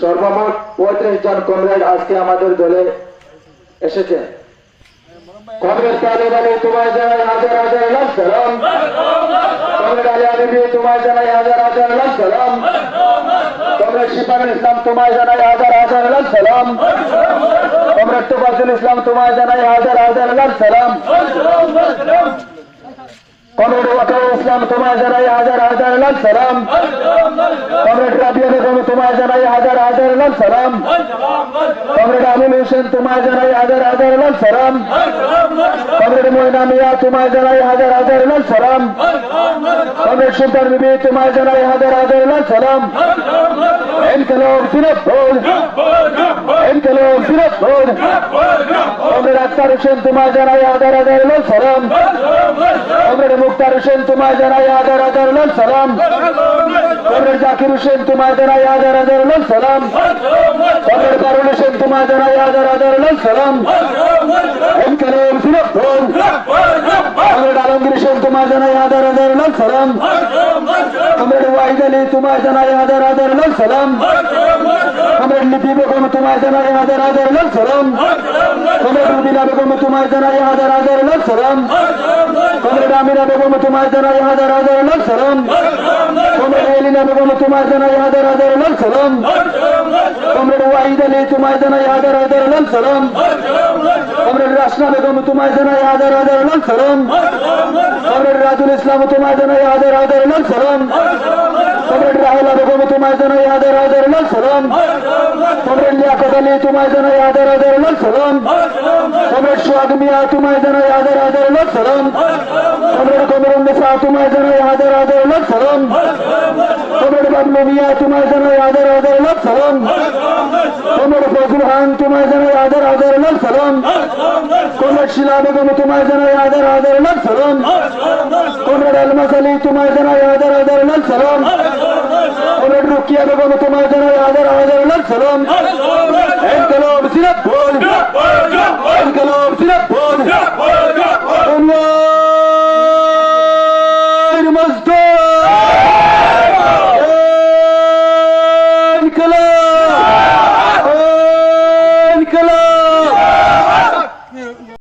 সর্বমোট পঁয়ত্রিশ জন কমরেড আজকে আমাদের দলে এসেছে। কমরেড তালিব আলী তোমায় জানাই হাজার হাজার লাখ সালাম কমরেড আলী আলিবি তোমায় জানাই হাজার হাজার লাখ সালাম কমরেড শিফানুল ইসলাম তোমায় জানাই হাজার হাজার লাখ সালাম কমরেড তোফাজুল ইসলাম তোমায় জানাই হাজার হাজার লাখ সালাম কমরেড ওয়াকার ইসলাম তোমায় জানাই হাজার হাজার লাখ সালাম। কমরেড রাবিয়া বেগম তোমায় জানাই হাজার হাজার লাখ সালাম। কমরেড আমিন হোসেন তোমায় জানাই হাজার হাজার লাখ সালাম। সালাম। এনকালব সিরাজপুর এনকালব সিরাজপুর কমরেড আক্তার হোসেন তোমায় জানাই হাজার হাজার লাখ সালাম কমরেড মুক্তার হোসেন তোমায় জানাই হাজার হাজার লাখ সালাম কমরেড জাকির হোসেন তোমায় জানাই হাজার হাজার লাখ সালাম কমরেড কারুল হোসেন তোমায় জানাই হাজার হাজার লাখ সালাম এনকালব সিরাজপুর কমরেড আলমগীর হোসেন তোমায় জানাই হাজার হাজার লাখ সালাম কমরেড ওয়াহিদ আলী তোমায় জানাই হাজার হাজার লাখ সালাম কমরেড লিপি বেগম তোমায় জানাই হাজার হাজার লাখ সালাম কমরেড রুবিনা বেগম তোমায় জানাই হাজার হাজার লাখ সালাম কমরেড আমিনা বেগম তোমায় জানাই হাজার হাজার লাখ সালাম কমরেড এলিনা বেগম তোমায় জানাই হাজার হাজার লাখ সালাম কমরেড ওয়াহিদ আলী তোমায় জানাই হাজার হাজার লাখ সালাম কমরেড রাসনা বেগম তোমায় জানাই হাজার হাজার লাখ সালাম কমরেড রাজুল ইসলাম তোমায় জানাই হাজার হাজার লাখ সালাম। কমরেড রাহুলা বেগম তোমায় জানাই হাজার হাজার লাখ সালাম। কমরেড লিয়াকত আলী তোমায় জানাই হাজার হাজার লাখ সালাম। কমরেড সোহাগ মিয়া তোমায় জানাই হাজার হাজার লাখ সালাম। কমরেড কমরুল নিসা তোমায় জানাই হাজার হাজার লাখ সালাম। কমরেড বাবলু মিয়া তোমায় জানাই হাজার হাজার লাখ সালাম। কমরেড ফজল খান তোমায় সালাম। কমরেড শিলা বেগম তোমায় জানাই আদার আদার লাল সালাম। কমরেড আলমাস আলী তোমায় জানাই আদার আদার লাল সালাম। কমরেড রুকিয়া বেগম তোমায় জানাই আদার আদার লাল সালাম। انقلاب زينب بول انقلاب زينب بول